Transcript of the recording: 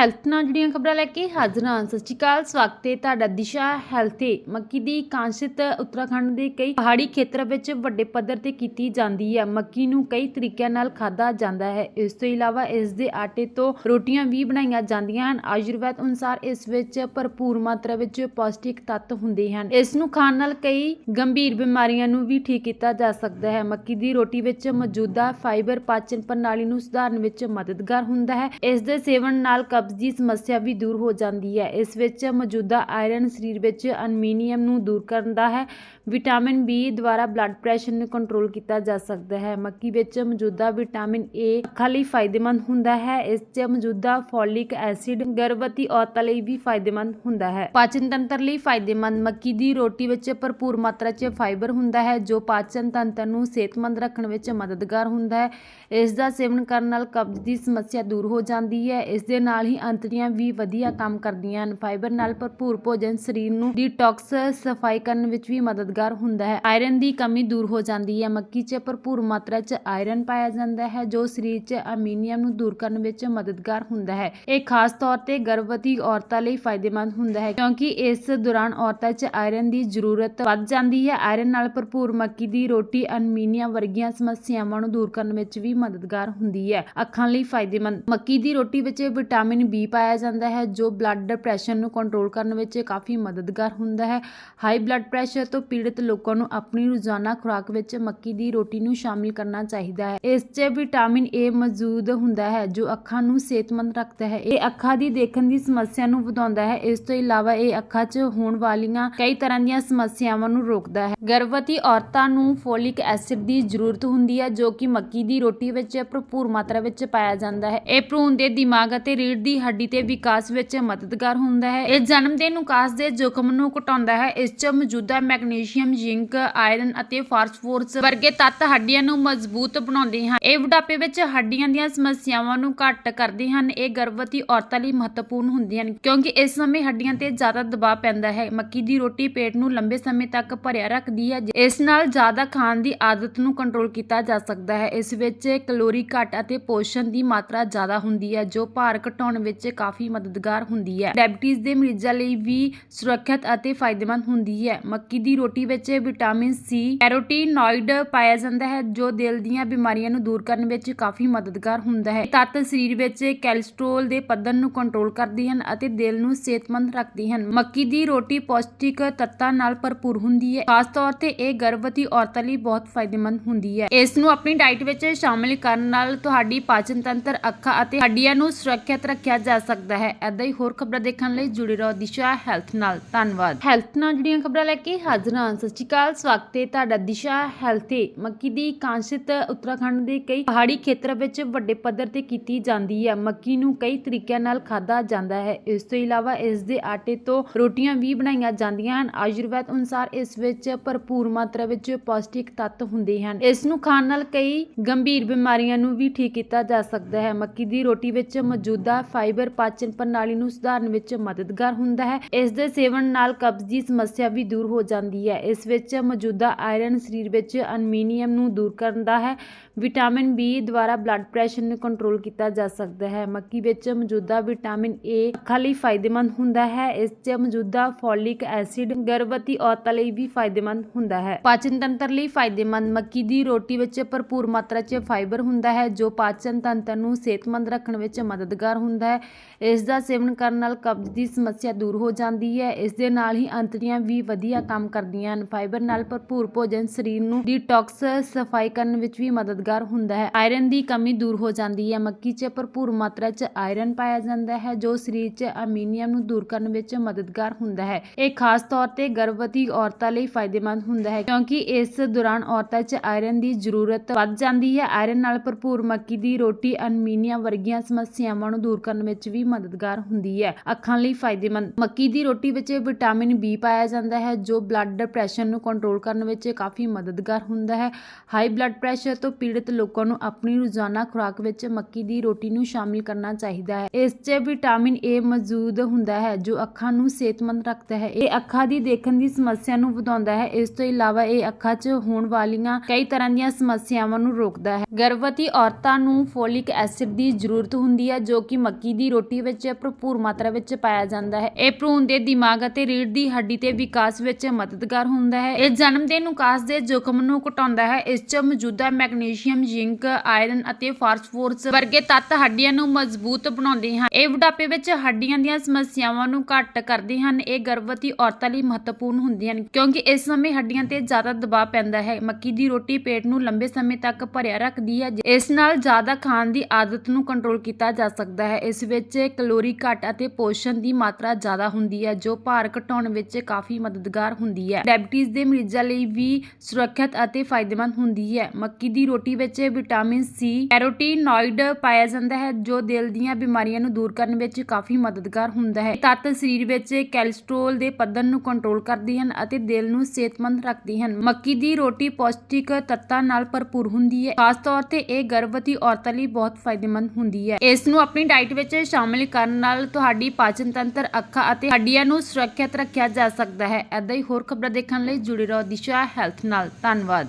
Health ਨਾਲ ਜੁੜੀਆਂ ਖਬਰਾਂ ਲੈ ਕੇ ਹਾਜ਼ਰ ਹਾਂ। ਸਤਿ ਸ਼੍ਰੀ ਅਕਾਲ, ਸਵਾਗਤ ਹੈ ਤੁਹਾਡਾ ਦਿਸ਼ਾ ਹੈਲਥ ਤੇ। ਮੱਕੀ ਦੀ ਕਾਂਸ਼ਿਤ ਉੱਤਰਾਖੰਡ ਦੇ ਕਈ ਪਹਾੜੀ ਖੇਤਰਾਂ ਵਿੱਚ ਵੱਡੇ ਪੱਧਰ ਤੇ ਕੀਤੀ ਜਾਂਦੀ ਹੈ। ਮੱਕੀ ਨੂੰ ਕਈ ਤਰੀਕਿਆਂ ਨਾਲ ਖਾਧਾ ਜਾਂਦਾ ਹੈ। ਇਸ ਤੋਂ ਇਲਾਵਾ ਇਸ ਦੇ ਆਟੇ ਤੋਂ ਰੋਟੀਆਂ ਵੀ ਬਣਾਈਆਂ ਜਾਂਦੀਆਂ ਹਨ। ਆਯੁਰਵੈਦ ਅਨੁਸਾਰ ਇਸ ਵਿੱਚ ਭਰਪੂਰ ਮਾਤਰਾ ਵਿੱਚ ਪੌਸ਼ਟਿਕ ਤੱਤ ਹੁੰਦੇ ਹਨ। ਇਸ ਨੂੰ ਖਾਣ ਨਾਲ ਕਈ ਗੰਭੀਰ ਬਿਮਾਰੀਆਂ ਨੂੰ ਵੀ ਠੀਕ ਕੀਤਾ ਜਾ ਸਕਦਾ ਹੈ। ਮੱਕੀ ਦੀ ਰੋਟੀ ਵਿੱਚ ਮੌਜੂਦਾ ਫਾਈਬਰ ਪਾਚਨ ਪ੍ਰਣਾਲੀ ਨੂੰ ਸੁਧਾਰਨ ਵਿੱਚ ਮਦਦਗਾਰ ਹੁੰਦਾ ਹੈ। ਇਸ ਦੇ ਸੇਵਨ ਨਾਲ ਕਬਜ਼ ਕਬਜ਼ ਦੀ ਸਮੱਸਿਆ ਵੀ ਦੂਰ ਹੋ ਜਾਂਦੀ ਹੈ। ਇਸ ਵਿੱਚ ਮੌਜੂਦਾ ਆਇਰਨ ਸਰੀਰ ਵਿੱਚ ਅਨਮੀਨੀਅਮ ਨੂੰ ਦੂਰ ਕਰਦਾ ਹੈ। ਵਿਟਾਮਿਨ ਬੀ ਦੁਆਰਾ ਬਲੱਡ ਪ੍ਰੈਸ਼ਰ ਨੂੰ ਕੰਟਰੋਲ ਕੀਤਾ ਜਾ ਸਕਦਾ ਹੈ। ਮੱਕੀ ਵਿੱਚ ਮੌਜੂਦਾ ਵਿਟਾਮਿਨ ਏ ਅੱਖਾਂ ਲਈ ਫਾਇਦੇਮੰਦ ਹੁੰਦਾ ਹੈ। ਇਸ 'ਚ ਮੌਜੂਦਾ ਫੋਲਿਕ ਐਸਿਡ, ਗਰਭਵਤੀ ਔਰਤਾਂ ਲਈ ਵੀ ਫਾਇਦੇਮੰਦ ਹੁੰਦਾ ਹੈ। ਪਾਚਨ ਤੰਤਰ ਲਈ ਫਾਇਦੇਮੰਦ। ਮੱਕੀ ਦੀ ਰੋਟੀ ਵਿੱਚ ਭਰਪੂਰ ਮਾਤਰਾ 'ਚ ਫਾਈਬਰ ਹੁੰਦਾ ਹੈ, ਜੋ ਪਾਚਨ ਤੰਤਰ ਨੂੰ ਸਿਹਤਮੰਦ ਰੱਖਣ ਵਿੱਚ ਮਦਦਗਾਰ ਹੁੰਦਾ ਹੈ। ਇਸ ਦਾ ਸੇਵਨ ਕਰਨ ਨਾਲ ਕਬਜ਼ ਦੀ ਸਮੱਸਿਆ ਦੂਰ ਹੋ ਜਾਂਦੀ ਹੈ। ਇਸ ਦੇ ਨਾਲ ਹੀ ਅੰਤੜੀਆਂ ਵੀ ਵਧੀਆ ਕੰਮ ਕਰਦੀਆਂ ਹਨ। ਫਾਈਬਰ ਨਾਲ ਭਰਪੂਰ ਭੋਜਨ ਸਰੀਰ ਨੂੰ ਡੀਟੌਕਸ ਸਫ਼ਾਈ ਕਰਨ ਵਿੱਚ ਵੀ ਮਦਦਗਾਰ ਹੁੰਦਾ ਹੈ। ਆਇਰਨ ਦੀ ਕਮੀ ਦੂਰ ਹੋ ਜਾਂਦੀ ਹੈ। ਮੱਕੀ 'ਚ ਭਰਪੂਰ ਮਾਤਰਾ 'ਚ ਆਇਰਨ ਪਾਇਆ ਜਾਂਦਾ ਹੈ, ਜੋ ਸਰੀਰ 'ਚ ਅਮੀਨੀਅਮ ਨੂੰ ਦੂਰ ਕਰਨ ਵਿੱਚ ਮਦਦਗਾਰ ਹੁੰਦਾ ਹੈ। ਇਹ ਖਾਸ ਤੌਰ ਤੇ ਗਰਭਵਤੀ ਔਰਤਾਂ ਲਈ ਫਾਇਦੇਮੰਦ ਹੁੰਦਾ ਹੈ, ਕਿਉਂਕਿ ਇਸ ਦੌਰਾਨ ਔਰਤਾਂ 'ਚ ਆਇਰਨ ਦੀ ਜ਼ਰੂਰਤ ਵੱਧ ਜਾਂਦੀ ਹੈ। ਆਇਰਨ ਨਾਲ ਭਰਪੂਰ ਮੱਕੀ ਦੀ ਰੋਟੀ ਅਨਮੀਨੀਆ ਵਰਗੀਆਂ ਸਮੱਸਿਆਵਾਂ ਨੂੰ ਦੂਰ ਕਰਨ ਵਿੱਚ ਵੀ ਮਦਦਗਾਰ ਹੁੰਦੀ ਹੈ। ਅੱਖਾਂ ਲਈ ਫਾਇਦੇਮੰਦ ਮੱਕੀ ਦੀ ਰੋਟੀ ਵਿੱਚ ਵਿਟਾਮਿਨ ਬੀ ਪਾਇਆ ਜਾਂਦਾ ਹੈ, ਜੋ ਬਲੱਡ ਪ੍ਰੈਸ਼ਰ ਨੂੰ ਕੰਟਰੋਲ ਕਰਨ ਵਿੱਚ ਕਾਫੀ ਮਦਦਗਾਰ ਹੁੰਦਾ ਹੈ। ਹਾਈ ਬਲੱਡ ਪ੍ਰੈਸ਼ਰ ਤੋਂ ਪੀੜਤ ਲੋਕਾਂ ਨੂੰ ਆਪਣੀ ਰੋਜ਼ਾਨਾ ਖੁਰਾਕ ਵਿੱਚ ਮੱਕੀ ਦੀ ਰੋਟੀ ਨੂੰ ਸ਼ਾਮਿਲ ਕਰਨਾ ਚਾਹੀਦਾ ਹੈ। ਇਸ 'ਚ ਵਿਟਾਮਿਨ ਏ ਮੌਜੂਦ ਹੁੰਦਾ ਹੈ, ਜੋ ਅੱਖਾਂ ਨੂੰ ਸਿਹਤਮੰਦ ਰੱਖਦਾ ਹੈ। ਇਹ ਅੱਖਾਂ ਦੀ ਦੇਖਣ ਦੀ ਸਮੱਸਿਆ ਨੂੰ ਵਧਾਉਂਦਾ ਹੈ। ਇਸ ਤੋਂ ਇਲਾਵਾ ਇਹ ਅੱਖਾਂ 'ਚ ਹੋਣ ਵਾਲੀਆਂ ਕਈ ਤਰ੍ਹਾਂ ਦੀਆਂ ਸਮੱਸਿਆਵਾਂ ਨੂੰ ਰੋਕਦਾ ਹੈ। ਗਰਭਵਤੀ ਔਰਤਾਂ ਨੂੰ ਫੋਲਿਕ ਐਸਿਡ ਦੀ ਜ਼ਰੂਰਤ ਹੁੰਦੀ ਹੈ, ਜੋ ਕਿ ਮੱਕੀ ਦੀ ਰੋਟੀ ਵਿੱਚ ਭਰਪੂਰ ਮਾਤਰਾ ਵਿੱਚ ਪਾਇਆ ਜਾਂਦਾ ਹੈ। ਇਹ ਭਰੂਣ ਦੇ ਦਿਮਾਗ ਅਤੇ ਰੀੜ੍ਹ ਦੀ ਹੱਡੀ ਤੇ ਵਿਕਾਸ ਵਿੱਚ ਮਦਦਗਾਰ ਹੁੰਦਾ ਹੈ। ਇਹ ਜਨਮ ਦੇ ਨੁਕਾਸ ਦੇ ਜੋਖਮ ਨੂੰ ਘਟਾਉਂਦਾ ਹੈ। ਇਸ 'ਚ ਮੌਜੂਦਾ ਮੈਗਨੀਸ਼ੀਅਮ, ਜ਼ਿੰਕ, ਆਇਰਨ ਅਤੇ ਫਾਸਫੋਰਸ ਵਰਗੇ ਤੱਤ ਹੱਡੀਆਂ ਨੂੰ ਮਜ਼ਬੂਤ ਬਣਾਉਂਦੇ ਹਨ। ਇਹ ਬੁਢਾਪੇ ਵਿੱਚ ਹੱਡੀਆਂ ਦੀਆਂ ਸਮੱਸਿਆਵਾਂ ਨੂੰ ਘੱਟ ਕਰਦੇ ਹਨ। ਇਹ ਗਰਭਵਤੀ ਔਰਤਾਂ ਲਈ ਮਹੱਤਵਪੂਰਨ ਹੁੰਦੀਆਂ ਹਨ, ਕਿਉਂਕਿ ਇਸ ਸਮੇਂ ਹੱਡੀਆਂ ਤੇ ਜ਼ਿਆਦਾ ਦਬਾਅ ਪੈਂਦਾ ਹੈ। ਮੱਕੀ ਦੀ ਰੋਟੀ ਪੇਟ ਨੂੰ ਲੰਬੇ ਸਮੇਂ ਤੱਕ ਭਰਿਆ ਰੱਖਦੀ ਹੈ ਇਸ ਨਾਲ ਜ਼ਿਆਦਾ ਖਾਣ ਦੀ ਆਦਤ ਨੂੰ ਕੰਟਰੋਲ ਕੀਤਾ ਜਾ ਸਕਦਾ ਹੈ। ਇਸ ਵਿੱਚ ਕੈਲੋਰੀ ਘੱਟ ਅਤੇ ਪੋਸ਼ਣ ਦੀ ਮਾਤਰਾ ਜ਼ਿਆਦਾ ਹੁੰਦੀ ਹੈ, ਜੋ ਭਾਰ ਘਟਾਉਣ ਵਿੱਚ ਕਾਫੀ ਮਦਦਗਾਰ ਹੁੰਦੀ ਹੈ। ਡਾਇਬੀਟੀਜ਼ ਦੇ ਮਰੀਜ਼ਾਂ ਲਈ ਵੀ ਸੁਰੱਖਿਅਤ ਅਤੇ ਫਾਇਦੇਮੰਦ ਹੁੰਦੀ ਹੈ। ਮੱਕੀ ਦੀ ਰੋਟੀ ਵਿੱਚ ਵਿਟਾਮਿਨ ਸੀ, ਕੈਰੋਟੀਨੋਇਡ ਪਾਇਆ ਜਾਂਦਾ ਹੈ, ਜੋ ਦਿਲ ਦੀਆਂ ਬਿਮਾਰੀਆਂ ਨੂੰ ਦੂਰ ਕਰਨ ਵਿੱਚ ਕਾਫੀ ਮਦਦਗਾਰ ਹੁੰਦਾ ਹੈ। ਤੱਤ ਸਰੀਰ ਵਿੱਚ ਕੋਲੇਸਟ੍ਰੋਲ ਦੇ ਪੱਧਰ ਨੂੰ ਕੰਟਰੋਲ ਕਰਦੇ ਹਨ ਅਤੇ ਦਿਲ ਨੂੰ ਸਿਹਤਮੰਦ ਰੱਖਦੇ ਹਨ। ਮੱਕੀ ਦੀ ਰੋਟੀ ਪੌਸ਼ਟਿਕ ਤੱਤਾਂ ਨਾਲ ਭਰਪੂਰ ਹੁੰਦੀ ਹੈ। ਖਾਸ ਤੌਰ ਤੇ ਇਹ ਗਰਭਵਤੀ ਔਰਤਾਂ ਲਈ ਬਹੁਤ ਫਾਇਦੇਮੰਦ ਹੁੰਦੀ ਹੈ। ਇਸ ਨੂੰ ਆਪਣੀ ਡਾਈਟ ਵਿੱਚ ਸ਼ਾਮਿਲ ਕਰਨ ਨਾਲ ਤੁਹਾਡੀ ਪਾਚਨ ਤੰਤਰ, ਅੱਖਾਂ ਅਤੇ ਹੱਡੀਆਂ ਨੂੰ ਸੁਰੱਖਿਅਤ ਰੱਖਿਆ ਜਾ ਸਕਦਾ ਹੈ। ਐਦਾਂ ਹੀ ਹੋਰ ਖਬਰਾਂ ਦੇਖਣ ਲਈ ਜੁੜੇ ਰਹੋ ਦਿਸ਼ਾ ਹੈਲਥ ਨਾਲ। ਧੰਨਵਾਦ। ਹੈਲਥ ਨਾਲ ਜੁੜੀਆਂ ਖਬਰਾਂ ਲੈ ਕੇ ਹਾਜ਼ਰ ਹਾਂ। ਸਤਿ ਸ਼੍ਰੀ ਅਕਾਲ। ਸਵਾਗਤ ਹੈ ਤੁਹਾਡਾ ਦਿਸ਼ਾ ਹੈਲਥ ਤੇ। ਮੱਕੀ ਦੀ ਕਾਂਸ਼ਿਤ ਉੱਤਰਾਖੰਡ ਦੇ ਕਈ ਪਹਾੜੀ ਖੇਤਰਾਂ ਵਿੱਚ ਵੱਡੇ ਪੱਧਰ ਤੇ ਕੀਤੀ ਜਾਂਦੀ ਹੈ। ਮੱਕੀ ਨੂੰ ਕਈ ਤਰੀਕਿਆਂ ਨਾਲ ਖਾਧਾ ਜਾਂਦਾ ਹੈ। ਇਸ ਤੋਂ ਇਲਾਵਾ ਇਸ ਦੇ ਆਟੇ ਤੋਂ ਰੋਟੀਆਂ ਵੀ ਬਣਾਈਆਂ ਜਾਂਦੀਆਂ ਹਨ। ਆਯੁਰਵੈਦ ਅਨੁਸਾਰ ਇਸ ਵਿੱਚ ਭਰਪੂਰ ਮਾਤਰਾ ਵਿੱਚ ਪੌਸ਼ਟਿਕ ਤੱਤ ਹੁੰਦੇ ਹਨ। ਇਸ ਨੂੰ ਖਾਣ ਨਾਲ ਕਈ ਗੰਭੀਰ ਬਿਮਾਰੀਆਂ ਨੂੰ ਵੀ ਠੀਕ ਕੀਤਾ ਜਾ ਸਕਦਾ ਹੈ। ਮੱਕੀ ਦੀ ਰੋਟੀ ਵਿੱਚ ਮੌਜੂਦਾ ਫਾਈਬਰ ਪਾਚਨ ਪ੍ਰਣਾਲੀ ਨੂੰ ਸੁਧਾਰਨ ਵਿੱਚ ਮਦਦਗਾਰ ਹੁੰਦਾ ਹੈ। ਇਸ ਦੇ ਸੇਵਨ ਨਾਲ ਕਬਜ਼ ਦੀ ਸਮੱਸਿਆ ਵੀ ਦੂਰ ਹੋ ਜਾਂਦੀ ਹੈ। ਇਸ ਵਿੱਚ ਮੌਜੂਦਾ ਆਇਰਨ ਸਰੀਰ ਵਿੱਚ ਅਲਮੀਨੀਅਮ ਨੂੰ ਦੂਰ ਕਰਦਾ ਹੈ। ਵਿਟਾਮਿਨ ਬੀ ਦੁਆਰਾ ਬਲੱਡ ਪ੍ਰੈਸ਼ਰ ਨੂੰ ਕੰਟਰੋਲ ਕੀਤਾ ਜਾ ਸਕਦਾ ਹੈ। ਮੱਕੀ ਵਿੱਚ ਮੌਜੂਦਾ ਵਿਟਾਮਿਨ ਏ ਅੱਖਾਂ ਲਈ ਫਾਇਦੇਮੰਦ ਹੁੰਦਾ ਹੈ। ਇਸ 'ਚ ਮੌਜੂਦਾ ਫੋਲਿਕ ਐਸਿਡ, ਗਰਭਵਤੀ ਔਰਤਾਂ ਲਈ ਵੀ ਫਾਇਦੇਮੰਦ ਹੁੰਦਾ ਹੈ। ਪਾਚਨ ਤੰਤਰ ਲਈ ਫਾਇਦੇਮੰਦ ਮੱਕੀ ਦੀ ਰੋਟੀ ਵਿੱਚ ਭਰਪੂਰ ਮਾਤਰਾ 'ਚ ਫਾਈਬਰ ਹੁੰਦਾ ਹੈ, ਜੋ ਪਾਚਨ ਤੰਤਰ ਨੂੰ ਸਿਹਤਮੰਦ ਰੱਖਣ ਵਿੱਚ ਮਦਦਗਾਰ ਹੁੰਦਾ ਹੈ। ਇਸ ਦਾ ਸੇਵਨ ਕਰਨ ਨਾਲ ਕਬਜ਼ ਦੀ ਸਮੱਸਿਆ ਦੂਰ ਹੋ ਜਾਂਦੀ ਹੈ। ਇਸ ਦੇ ਨਾਲ ਹੀ ਅੰਤੜੀਆਂ ਵੀ ਵਧੀਆ ਕੰਮ ਕਰਦੀਆਂ ਹਨ। ਫਾਈਬਰ ਨਾਲ ਭਰਪੂਰ ਭੋਜਨ ਸਰੀਰ ਨੂੰ ਡੀਟੌਕਸ ਸਫ਼ਾਈ ਕਰਨ ਵਿੱਚ ਵੀ ਮਦਦਗਾਰ ਹੁੰਦਾ ਹੈ। ਆਇਰਨ ਦੀ ਕਮੀ ਦੂਰ ਹੋ ਜਾਂਦੀ ਹੈ। ਮੱਕੀ 'ਚ ਭਰਪੂਰ ਮਾਤਰਾ 'ਚ ਆਇਰਨ ਪਾਇਆ ਜਾਂਦਾ ਹੈ, ਜੋ ਸਰੀਰ 'ਚ ਅਮੀਨੀਅਮ ਨੂੰ ਦੂਰ ਕਰਨ ਵਿੱਚ ਮਦਦਗਾਰ ਹੁੰਦਾ ਹੈ। ਇਹ ਖਾਸ ਤੌਰ ਤੇ ਗਰਭਵਤੀ ਔਰਤਾਂ ਲਈ ਫਾਇਦੇਮੰਦ ਹੁੰਦਾ ਹੈ, ਕਿਉਂਕਿ ਇਸ ਦੌਰਾਨ ਔਰਤਾਂ 'ਚ ਆਇਰਨ ਦੀ ਜ਼ਰੂਰਤ ਵੱਧ ਜਾਂਦੀ ਹੈ। ਆਇਰਨ ਨਾਲ ਭਰਪੂਰ ਮੱਕੀ ਦੀ ਰੋਟੀ ਅਨਮੀਨੀਆ ਵਰਗੀਆਂ ਸਮੱਸਿਆਵਾਂ ਨੂੰ ਦੂਰ ਕਰਨ ਵਿੱਚ ਵੀ ਮਦਦਗਾਰ ਹੁੰਦੀ ਹੈ। ਅੱਖਾਂ ਲਈ ਫਾਇਦੇਮੰਦ। ਮੱਕੀ ਦੀ ਰੋਟੀ ਵਿੱਚ ਵਿਟਾਮਿਨ ਬੀ ਪਾਇਆ ਜਾਂਦਾ ਹੈ, ਜੋ ਬਲੱਡ ਪ੍ਰੈਸ਼ਰ ਨੂੰ ਕੰਟਰੋਲ ਕਰਨ ਵਿੱਚ ਕਾਫੀ ਮਦਦਗਾਰ ਹੁੰਦਾ ਹੈ। ਹਾਈ ਬਲੱਡ ਪ੍ਰੈਸ਼ਰ ਤੋਂ ਪੀੜਤ ਲੋਕਾਂ ਨੂੰ ਆਪਣੀ ਰੋਜ਼ਾਨਾ ਖੁਰਾਕ ਵਿੱਚ ਮੱਕੀ ਦੀ ਰੋਟੀ ਨੂੰ ਸ਼ਾਮਿਲ ਕਰਨਾ ਚਾਹੀਦਾ ਹੈ। ਇਸ 'ਚ ਵਿਟਾਮਿਨ ਏ ਮੌਜੂਦ ਹੁੰਦਾ ਹੈ, ਜੋ ਅੱਖਾਂ ਨੂੰ ਸਿਹਤਮੰਦ ਰੱਖਦਾ ਹੈ। ਇਹ ਅੱਖਾਂ ਦੀ ਦੇਖਣ ਦੀ ਸਮੱਸਿਆ ਨੂੰ ਵਧਾਉਂਦਾ ਹੈ। ਇਸ ਤੋਂ ਇਲਾਵਾ ਇਹ ਅੱਖਾਂ 'ਚ ਹੋਣ ਵਾਲੀਆਂ ਕਈ ਤਰ੍ਹਾਂ ਦੀਆਂ ਸਮੱਸਿਆਵਾਂ ਨੂੰ ਰੋਕਦਾ ਹੈ। ਗਰਭਵਤੀ ਔਰਤਾਂ ਨੂੰ ਫੋਲਿਕ ਐਸਿਡ ਦੀ ਜ਼ਰੂਰਤ ਹੁੰਦੀ ਹੈ, ਜੋ ਕਿ ਮੱਕੀ ਦੀ ਰੋਟੀ ਵਿੱਚ ਭਰਪੂਰ ਮਾਤਰਾ ਵਿੱਚ ਪਾਇਆ ਜਾਂਦਾ ਹੈ। ਇਹ ਭਰੂਣ ਦੇ ਦਿਮਾਗ ਅਤੇ ਰੀੜ੍ਹ ਦੀ ਹੱਡੀ ਦੇ ਵਿਕਾਸ ਵਿੱਚ ਮਦਦਗਾਰ ਹੁੰਦਾ ਹੈ। ਇਹ ਜਨਮ ਦੇ ਨੁਕਾਸ ਦੇ ਜੋਖਮ ਨੂੰ ਘਟਾਉਂਦਾ ਹੈ। ਇਸ 'ਚ ਮੌਜੂਦਾ ਮੈਗਨੀਸ਼ੀਅਮ, ਜ਼ਿੰਕ, ਆਇਰਨ ਅਤੇ ਫਾਸਫੋਰਸ ਵਰਗੇ ਤੱਤ ਹੱਡੀਆਂ ਨੂੰ ਮਜ਼ਬੂਤ ਬਣਾਉਂਦੇ ਹਨ। ਇਹ ਬੁਢਾਪੇ ਵਿੱਚ ਹੱਡੀਆਂ ਦੀਆਂ ਸਮੱਸਿਆਵਾਂ ਨੂੰ ਘੱਟ ਕਰਦੇ ਹਨ। ਇਹ ਗਰਭਵਤੀ ਔਰਤਾਂ ਲਈ ਮਹੱਤਵਪੂਰਨ ਹੁੰਦੀਆਂ ਹਨ, ਕਿਉਂਕਿ ਇਸ ਸਮੇਂ ਹੱਡੀਆਂ ਤੇ ਜ਼ਿਆਦਾ ਦਬਾਅ ਪੈਂਦਾ ਹੈ। ਮੱਕੀ ਦੀ ਰੋਟੀ ਪੇਟ ਨੂੰ ਲੰਬੇ ਸਮੇਂ ਤੱਕ ਭਰਿਆ ਰੱਖਦੀ ਹੈ ਇਸ ਨਾਲ ਜ਼ਿਆਦਾ ਖਾਣ ਦੀ ਆਦਤ ਨੂੰ ਕੰਟਰੋਲ ਕੀਤਾ ਜਾ ਸਕਦਾ ਹੈ। ਇਸ ਵਿੱਚ ਕਲੋਰੀ ਘੱਟ ਅਤੇ ਪੋਸ਼ਣ ਦੀ ਮਾਤਰਾ ਜ਼ਿਆਦਾ ਹੁੰਦੀ ਹੈ, ਜੋ ਭਾਰ ਘਟਾਉਣ ਵਿੱਚ ਕਾਫੀ ਮਦਦਗਾਰ ਹੁੰਦੀ ਹੈ। ਡਾਇਬੀਟੀਜ਼ ਦੇ ਮਰੀਜ਼ਾਂ ਲਈ ਵੀ ਸੁਰੱਖਿਅਤ ਅਤੇ ਫਾਇਦੇਮੰਦ ਹੁੰਦੀ ਹੈ। ਮੱਕੀ ਦੀ ਰੋਟੀ ਵਿੱਚ ਵਿਟਾਮਿਨ ਸੀ, ਕੈਰੋਟੀਨੋਇਡ ਪਾਇਆ ਜਾਂਦਾ ਹੈ, ਜੋ ਦਿਲ ਦੀਆਂ ਬਿਮਾਰੀਆਂ ਨੂੰ ਦੂਰ ਕਰਨ ਵਿੱਚ ਕਾਫੀ ਮਦਦਗਾਰ ਹੁੰਦਾ ਹੈ। ਤੱਤ ਸਰੀਰ ਵਿੱਚ ਕੋਲੇਸਟ੍ਰੋਲ ਦੇ ਪੱਧਰ ਨੂੰ ਕੰਟਰੋਲ ਕਰਦੇ ਹਨ ਅਤੇ ਦਿਲ ਨੂੰ ਸਿਹਤਮੰਦ ਰੱਖਦੇ ਹਨ। ਮੱਕੀ ਦੀ ਰੋਟੀ ਪੌਸ਼ਟਿਕ ਤੱਤਾਂ ਨਾਲ ਭਰਪੂਰ ਹੁੰਦੀ ਹੈ। ਖਾਸ ਤੌਰ ਤੇ ਇਹ ਗਰਭਵਤੀ ਔਰਤਾਂ ਲਈ ਬਹੁਤ ਫਾਇਦੇਮੰਦ ਹੁੰਦੀ ਹੈ। ਇਸ ਨੂੰ ਆਪਣੀ ਡਾਈਟ ਵਿੱਚ ਸ਼ਾਮਿਲ ਕਰਨ ਨਾਲ ਤੁਹਾਡੀ ਪਾਚਨ ਤੰਤਰ, ਅੱਖਾਂ ਅਤੇ ਹੱਡੀਆਂ ਨੂੰ ਸੁਰੱਖਿਅਤ ਰੱਖਿਆ ਜਾ ਸਕਦਾ ਹੈ। ਐਦਾਂ ਹੀ ਹੋਰ ਖਬਰਾਂ ਦੇਖਣ ਲਈ ਜੁੜੇ ਰਹੋ ਦਿਸ਼ਾ ਹੈਲਥ ਨਾਲ। ਧੰਨਵਾਦ।